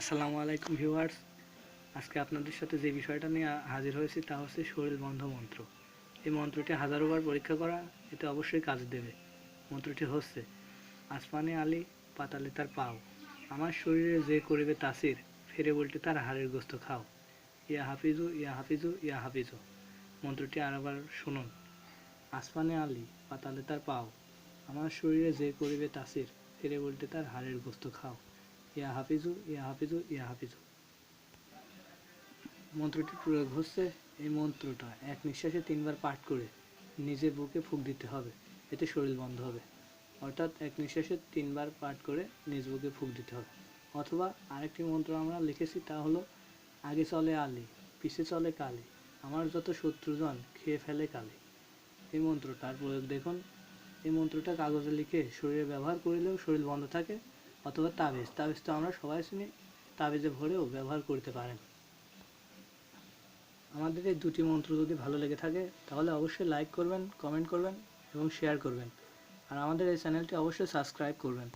আসসালামু আলাইকুম ভিউয়ার্স। আজকে আপনাদের সাথে যে বিষয়টা নিয়ে হাজির হয়েছি তা হচ্ছে শরীর বন্ধ মন্ত্র। এই মন্ত্রটি হাজারোবার পরীক্ষা করা এতে অবশ্যই কাজ দেবে। মন্ত্রটি হচ্ছে, আসমানে আলী, পাতালে তার পাও। আমার শরীরে যে করিবে তাসির, ফেরে উল্টে তার হাড়ের গোস্ত খাও। ইয়া হাফিজু ইয়া হাফিজু ইয়া হাফিজু। মন্ত্রটি আরেকবার শুনুন, আসমানে আলী, পাতালে তার পাও। আমার শরীরে যে করিবে তাসির, ফেরে উল্টে তার হাড়ের গোস্ত খাও। ইয়া হাফিজু ইয়া হাফিজু ইয়া হাফিজু। মন্ত্রটি প্রয়োগ হচ্ছে এই মন্ত্রটা এক নিঃশ্বাসে তিনবার পাঠ করে নিজের বুকে ফুক দিতে হবে, এতে শরীর বন্ধ হবে। অর্থাৎ এক নিঃশ্বাসে তিনবার পাঠ করে নিজ বুকে ফুক দিতে হবে। অথবা আরেকটি মন্ত্র আমরা লিখেছি, তা হলো, আগে চলে আলি, পিছে চলে কালি, আমার যত শত্রুজন খেয়ে ফেলে কালি। এই মন্ত্রটার প্রয়োগ দেখুন। এই মন্ত্রটা কাগজে লিখে শরীরে ব্যবহার করলেও শরীর বন্ধ থাকে অথবা তাবিজ। তাবিজ তো আমরা সবাই চিনি তাবিজে ভরেও ব্যবহার করতে পারেন। আমাদের এই দুটি মন্ত্র যদি ভালো লেগে থাকে, তাহলে অবশ্যই লাইক করবেন কমেন্ট করবেন এবং শেয়ার করবেন। আর আমাদের এই চ্যানেলটি অবশ্যই সাবস্ক্রাইব করবেন।